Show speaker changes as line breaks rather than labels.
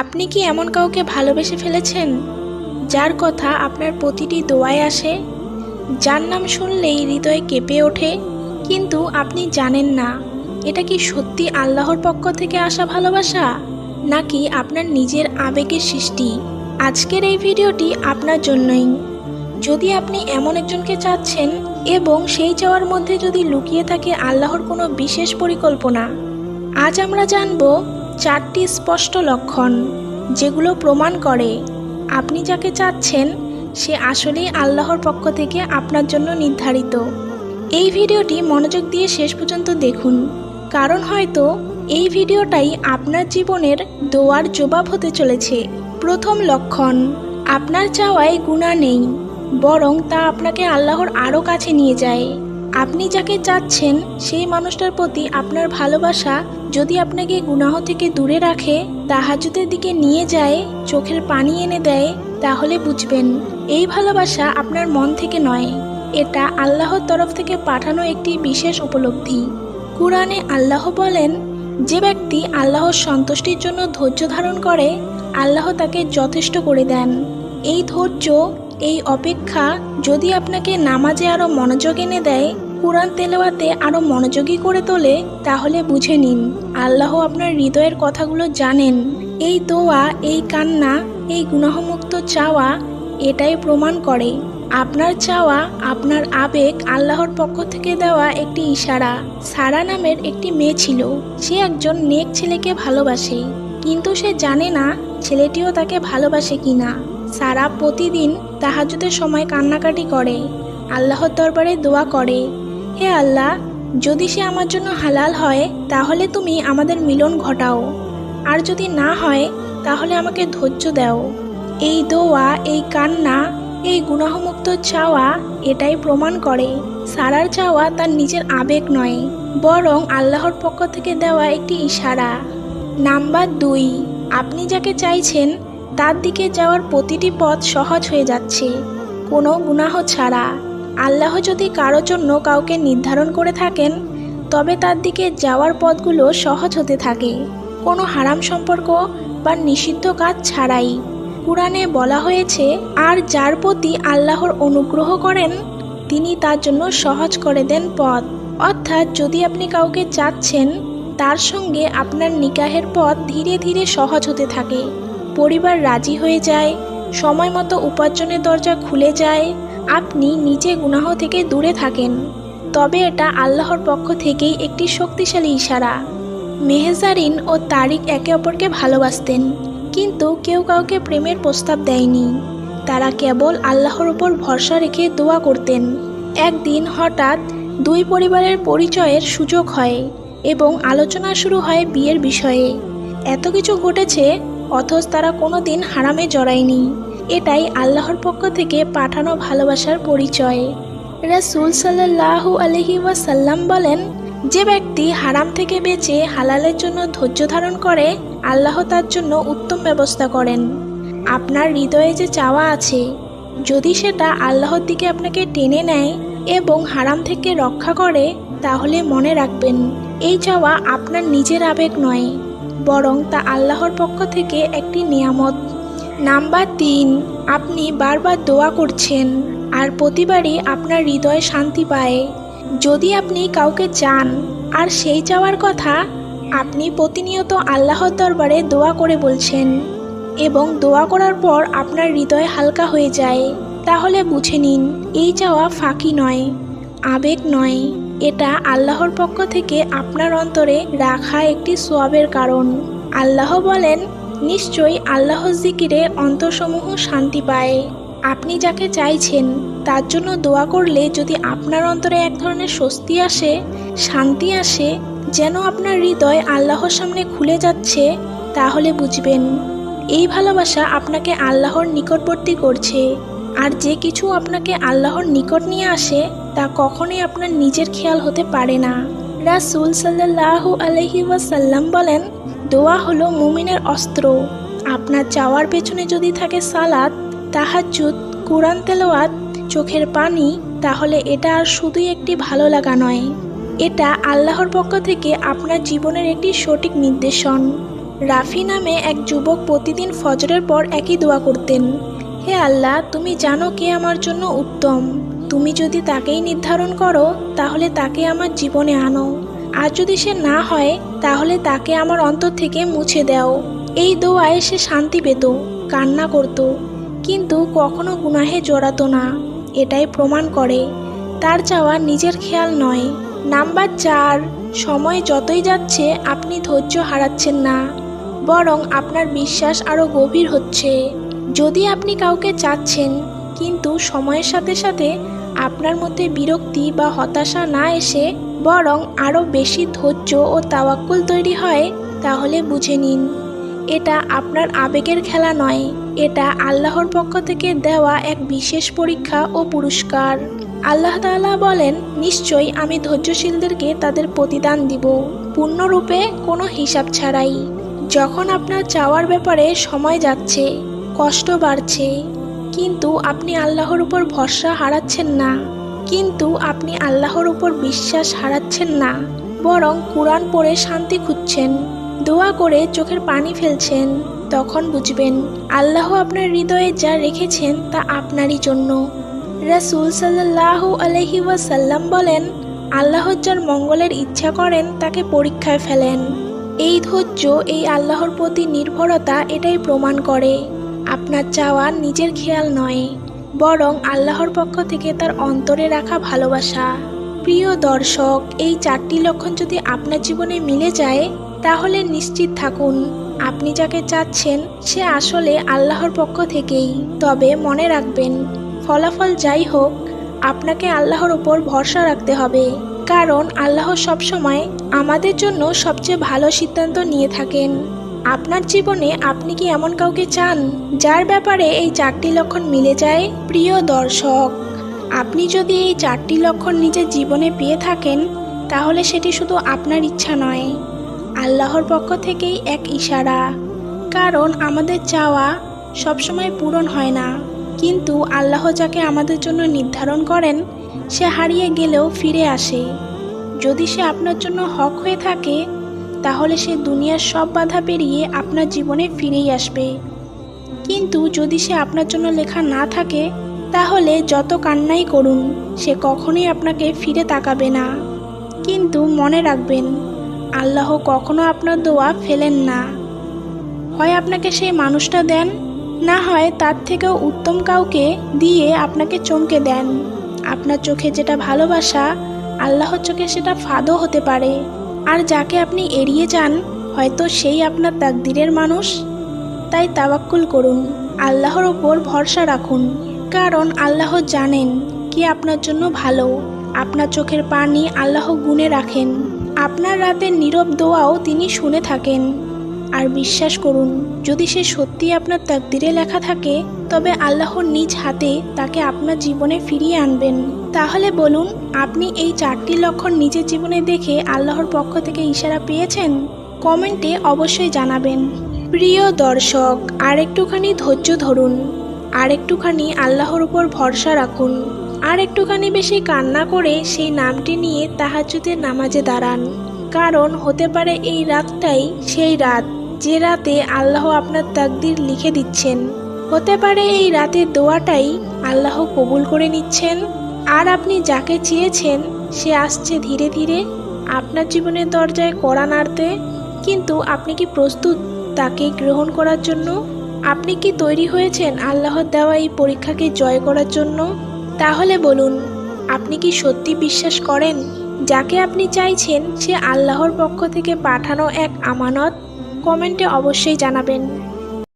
আপনি কি এমন কাউকে ভালোবেসে ফেলেছেন? যার কথা আপনার প্রতিটি দোয়ায় আসে, যার নাম শুনলেই হৃদয় কেঁপে ওঠে, কিন্তু আপনি জানেন না, এটা কি সত্যি আল্লাহর পক্ষ থেকে আসা ভালোবাসা? নাকি আপনার নিজের আবেগের সৃষ্টি? আজকের এই ভিডিওটি আপনার জন্যই। যদি আপনি এমন একজনকে চাচ্ছেন এবং সেই চাওয়ার মধ্যে যদি লুকিয়ে থাকে আল্লাহর কোনো বিশেষ পরিকল্পনা, আজ আমরা জানব চারটি স্পষ্ট লক্ষণ যেগুলো প্রমাণ করে আপনি যাকে চাচ্ছেন, সে আসলেই আল্লাহর পক্ষ থেকে আপনার জন্য নির্ধারিত। এই ভিডিওটি মনোযোগ দিয়ে শেষ পর্যন্ত দেখুন, কারণ হয়তো এই ভিডিওটাই আপনার জীবনের দোয়ার জবাব হতে চলেছে। প্রথম লক্ষণ, আপনার চাওয়ায় গুণা নেই, বরং তা আপনাকে আল্লাহর আরও কাছে নিয়ে যায়। আপনি যাকে চাচ্ছেন, সেই মানুষটার প্রতি আপনার ভালোবাসা যদি আপনাকে গুনাহ থেকে দূরে রাখে, তাহাজুদের দিকে নিয়ে যায়, চোখের পানি এনে দেয়, তাহলে বুঝবেন, এই ভালোবাসা আপনার মন থেকে নয়। এটা আল্লাহর তরফ থেকে পাঠানো একটি বিশেষ উপলব্ধি। কুরআনে আল্লাহ বলেন, যে ব্যক্তি আল্লাহর সন্তুষ্টির জন্য ধৈর্য ধারণ করে, আল্লাহ তাকে যথেষ্ট করে দেন। এই ধৈর্য এই অপেক্ষা যদি আপনাকে নামাজে আরও মনোযোগ এনে দেয়, কোরআন তেলাওয়াতে আরও মনোযোগী করে তোলে, তাহলে বুঝে নিন, আল্লাহ আপনার হৃদয়ের কথাগুলো জানেন। এই দোয়া, এই কান্না, এই গুনাহমুক্ত চাওয়া, এটাই প্রমাণ করে। আপনার চাওয়া, আপনার আবেগ আল্লাহর পক্ষ থেকে দেওয়া একটি ইশারা। সারা নামের একটি মেয়ে ছিল। সে একজন নেক ছেলেকে ভালোবাসে, কিন্তু সে জানে না ছেলেটিও তাকে ভালোবাসে কিনা। সারা প্রতিদিন তাহাজুদের সময় কান্নাকাটি করে। আল্লাহর দরবারে দোয়া করে, হে আল্লাহ, যদি সে আমার জন্য হালাল হয়, তাহলে তুমি আমাদের মিলন ঘটাও। আর যদি না হয়, তাহলে আমাকে ধৈর্য দাও। এই দোয়া, এই কান্না, এই গুনাহমুক্ত চাওয়া, এটাই প্রমাণ করে। সারার চাওয়া তার নিজের আবেগ নয়, বরং আল্লাহর পক্ষ থেকে দেওয়া একটি ইশারা। নাম্বার দুই, আপনি যাকে চাইছেন তার দিকে যাওয়ার প্রতিটি পথ সহজ হয়ে যাচ্ছে। কোনো গুনাহ ছাড়া। আল্লাহ যদি কারোর জন্য কাউকে নির্ধারণ করে থাকেন, তবে তার দিকে যাওয়ার পথগুলো সহজ হতে থাকে। কোনো হারাম সম্পর্ক বা নিষিদ্ধ কাজ ছাড়াই। কোরআনে বলা হয়েছে, আর যার প্রতি আল্লাহর অনুগ্রহ করেন, তিনি তার জন্য সহজ করে দেন পথ। অর্থাৎ যদি আপনি কাউকে চাচ্ছেন, তার সঙ্গে আপনার নিকাহের পথ ধীরে ধীরে সহজ হতে থাকে। পরিবার রাজি হয়ে যায়, সময় মতো উপার্জনের দরজা খুলে যায়, আপনি নিজে গুনাহ থেকে দূরে থাকেন। তবে এটা আল্লাহর পক্ষ থেকেই একটি শক্তিশালী ইশারা। মেহেজারিন ও তারিক একে অপরকে ভালোবাসতেন, কিন্তু কেউ কাউকে প্রেমের প্রস্তাব দেয়নি। তারা কেবল আল্লাহর উপর ভরসা রেখে দোয়া করতেন। একদিন হঠাৎ দুই পরিবারের পরিচয়ের সুযোগ হয় এবং আলোচনা শুরু হয় বিয়ের বিষয়ে। এত কিছু ঘটেছে অথচ তারা কোনো দিন হারামে জড়ায়নি। এটাই আল্লাহর পক্ষ থেকে পাঠানো ভালোবাসার পরিচয়। রাসুল সাল্লাহু আলহি ওয়াসাল্লাম বলেন, যে ব্যক্তি হারাম থেকে বেঁচে হালালের জন্য ধৈর্য ধারণ করে, আল্লাহ তার জন্য উত্তম ব্যবস্থা করেন। আপনার হৃদয়ে যে চাওয়া আছে, যদি সেটা আল্লাহর দিকে আপনাকে টেনে নেয় এবং হারাম থেকে রক্ষা করে, তাহলে মনে রাখবেন, এই চাওয়া আপনার নিজের আবেগ নয়। বরং তা আল্লাহর পক্ষ থেকে একটি নিয়ামত। নাম্বার তিন, আপনি বারবার দোয়া করছেন আর প্রতিবারই আপনার হৃদয় শান্তি পায়। যদি আপনি কাউকে চান আর সেই চাওয়ার কথা, আপনি প্রতিনিয়ত আল্লাহর দরবারে দোয়া করে বলছেন এবং দোয়া করার পর আপনার হৃদয় হালকা হয়ে যায়। তাহলে বুঝে নিন, এই চাওয়া ফাঁকি নয়, আবেগ নয়। এটা আল্লাহর পক্ষ থেকে আপনার অন্তরে রাখা একটি সোয়াবের কারণ। আল্লাহ বলেন, নিশ্চয়ই আল্লাহ জিকিরে অন্তরসমূহ শান্তি পায়। আপনি যাকে চাইছেন, তার জন্য দোয়া করলে যদি আপনার অন্তরে এক ধরনের স্বস্তি আসে, শান্তি আসে, যেন আপনার হৃদয় আল্লাহর সামনে খুলে যাচ্ছে, তাহলে বুঝবেন, এই ভালোবাসা আপনাকে আল্লাহর নিকটবর্তী করছে। আর যে কিছু আপনাকে আল্লাহর নিকট নিয়ে আসে তা কখনোই আপনার নিজের খেয়াল হতে পারে না। রাসুল সাল্লাহ আলহি ওয়াসাল্লাম বলেন, দোয়া হলো মুমিনের অস্ত্র। আপনার চাওয়ার পেছনে যদি থাকে সালাদ তাহাজুদ কোরআন তেলাওয়াত, চোখের পানি, তাহলে এটা আর শুধুই একটি ভালো লাগা নয়। এটা আল্লাহর পক্ষ থেকে আপনার জীবনের একটি সঠিক নির্দেশন। রাফি নামে এক যুবক প্রতিদিন ফজরের পর একই দোয়া করতেন, হে আল্লাহ, তুমি জানো কে আমার জন্য উত্তম। তুমি যদি তাকেই নির্ধারণ করো, তাহলে তাকে আমার জীবনে আনো। আর যদি সে না হয়, তাহলে তাকে আমার অন্তর থেকে মুছে দাও। এই দোয়ায় সে শান্তি পেত, কান্না করত, কিন্তু কখনো গুনাহে জড়াতো না। এটাই প্রমাণ করে, তার চাওয়া নিজের খেয়াল নয়। নাম্বার চার, সময় যতই যাচ্ছে, আপনি ধৈর্য হারাচ্ছেন না। বরং আপনার বিশ্বাস আরও গভীর হচ্ছে। যদি আপনি কাউকে চাচ্ছেন, কিন্তু সময়ের সাথে সাথে আপনার মধ্যে বিরক্তি বা হতাশা না এসে বরং আরও বেশি ধৈর্য ও তাওয়াক্কুল তৈরি হয়, তাহলে বুঝে নিন। এটা আপনার আবেগের খেলা নয়, এটা আল্লাহর পক্ষ থেকে দেওয়া এক বিশেষ পরীক্ষা ও পুরস্কার। আল্লাহ তাআলা বলেন, নিশ্চয়ই আমি ধৈর্যশীলদেরকে তাদের প্রতিদান দিব। পূর্ণরূপে কোনো হিসাব ছাড়াই। যখন আপনার চাওয়ার ব্যাপারে সময় যাচ্ছে, কষ্ট বাড়ছে কিন্তু আপনি আল্লাহর উপর ভরসা হারাচ্ছেন না। কিন্তু আপনি আল্লাহর উপর বিশ্বাস হারাচ্ছেন না। বরং কোরআন পড়ে শান্তি খুঁজছেন। দোয়া করে চোখের পানি ফেলছেন। তখন বুঝবেন, আল্লাহ আপনার হৃদয়ে যা রেখেছেন তা আপনারই জন্য। রাসূল সাল্লাল্লাহু আলহি ওয়াসাল্লাম বলেন, আল্লাহ যার মঙ্গলের ইচ্ছা করেন তাকে পরীক্ষায় ফেলেন। এই ধৈর্য, এই আল্লাহর প্রতি নির্ভরতা এটাই প্রমাণ করে। আপনার চাওয়া নিজের খেয়াল নয়, বরং আল্লাহর পক্ষ থেকে তার অন্তরে রাখা ভালোবাসা। প্রিয় দর্শক, এই চারটি লক্ষণ যদি আপনার জীবনে মিলে যায়, তাহলে নিশ্চিত থাকুন, আপনি যাকে চাচ্ছেন, সে আসলে আল্লাহর পক্ষ থেকেই। তবে মনে রাখবেন, ফলাফল যাই হোক, আপনাকে আল্লাহর উপর ভরসা রাখতে হবে, কারণ আল্লাহ সবসময় আমাদের জন্য সবচেয়ে ভালো সিদ্ধান্ত নিয়ে থাকেন। আপনার জীবনে আপনি কি এমন কাউকে চান, যার ব্যাপারে এই চারটি লক্ষণ মিলে যায়? প্রিয় দর্শক, আপনি যদি এই চারটি লক্ষণ নিজের জীবনে পেয়ে থাকেন, তাহলে সেটি শুধু আপনার ইচ্ছা নয়, আল্লাহর পক্ষ থেকেই এক ইশারা। কারণ আমাদের চাওয়া সবসময় পূরণ হয় না, কিন্তু আল্লাহ যাকে আমাদের জন্য নির্ধারণ করেন, সে হারিয়ে গেলেও ফিরে আসে। যদি সে আপনার জন্য হক হয়ে থাকে তাহলে সে দুনিয়ার সব বাধা পেরিয়ে আপনার জীবনে ফিরেই আসবে। কিন্তু যদি সে আপনার জন্য লেখা না থাকে, তাহলে যত কান্নাই করুন, সে কখনোই আপনাকে ফিরে তাকাবে না। কিন্তু মনে রাখবেন, আল্লাহ কখনো আপনার দোয়া ফেলেন না। হয় আপনাকে সেই মানুষটা দেন, না হয় তার থেকেও উত্তম কাউকে দিয়ে আপনাকে চমকে দেন। আপনার চোখে যেটা ভালোবাসা, আল্লাহর চোখে সেটা ফাঁদও হতে পারে। আর যাকে আপনি এড়িয়ে যান, হয়তো সেই আপনার তাকদিরের মানুষ। তাই তাওয়াক্কুল করুন, আল্লাহর ওপর ভরসা রাখুন, কারণ আল্লাহ জানেন কি আপনার জন্য ভালো। আপনার চোখের পানি আল্লাহ গুনে রাখেন। আপনার রাতের নীরব দোয়াও তিনি শুনে থাকেন। আর বিশ্বাস করুন, যদি সে সত্যি আপনার তাকদিরে লেখা থাকে, তবে আল্লাহর নিজ হাতে তাকে আপনার জীবনে ফিরিয়ে আনবেন। তাহলে বলুন, আপনি এই চারটি লক্ষণ নিজের জীবনে দেখে আল্লাহর পক্ষ থেকে ইশারা পেয়েছেন? কমেন্টে অবশ্যই জানাবেন। প্রিয় দর্শক আর একটুখানি ধৈর্য ধরুন। আর একটুখানি আল্লাহর উপর ভরসা রাখুন। আর একটুখানি বেশি কান্না করে সেই নামটি নিয়ে তাহাজ্জুদের নামাজে দাঁড়ান। কারণ হতে পারে এই রাতটাই সেই রাত যে রাতে আল্লাহ আপনার তাকদির লিখে দিচ্ছেন। হতে পারে এই রাতের দোয়াটাই আল্লাহ কবুল করে নিচ্ছেন। আর আপনি যাকে চেয়েছেন, সে আসছে ধীরে ধীরে। আপনার জীবনের দরজায় কড়া নাড়তে। কিন্তু আপনি কি প্রস্তুত তাকে গ্রহণ করার জন্য? আপনি কি তৈরি হয়েছেন আল্লাহর দেওয়া এই পরীক্ষাকে জয় করার জন্য? তাহলে বলুন, আপনি কি সত্যি বিশ্বাস করেন? যাকে আপনি চাইছেন, সে আল্লাহর পক্ষ থেকে পাঠানো এক আমানত? কমেন্টে অবশ্যই জানাবেন।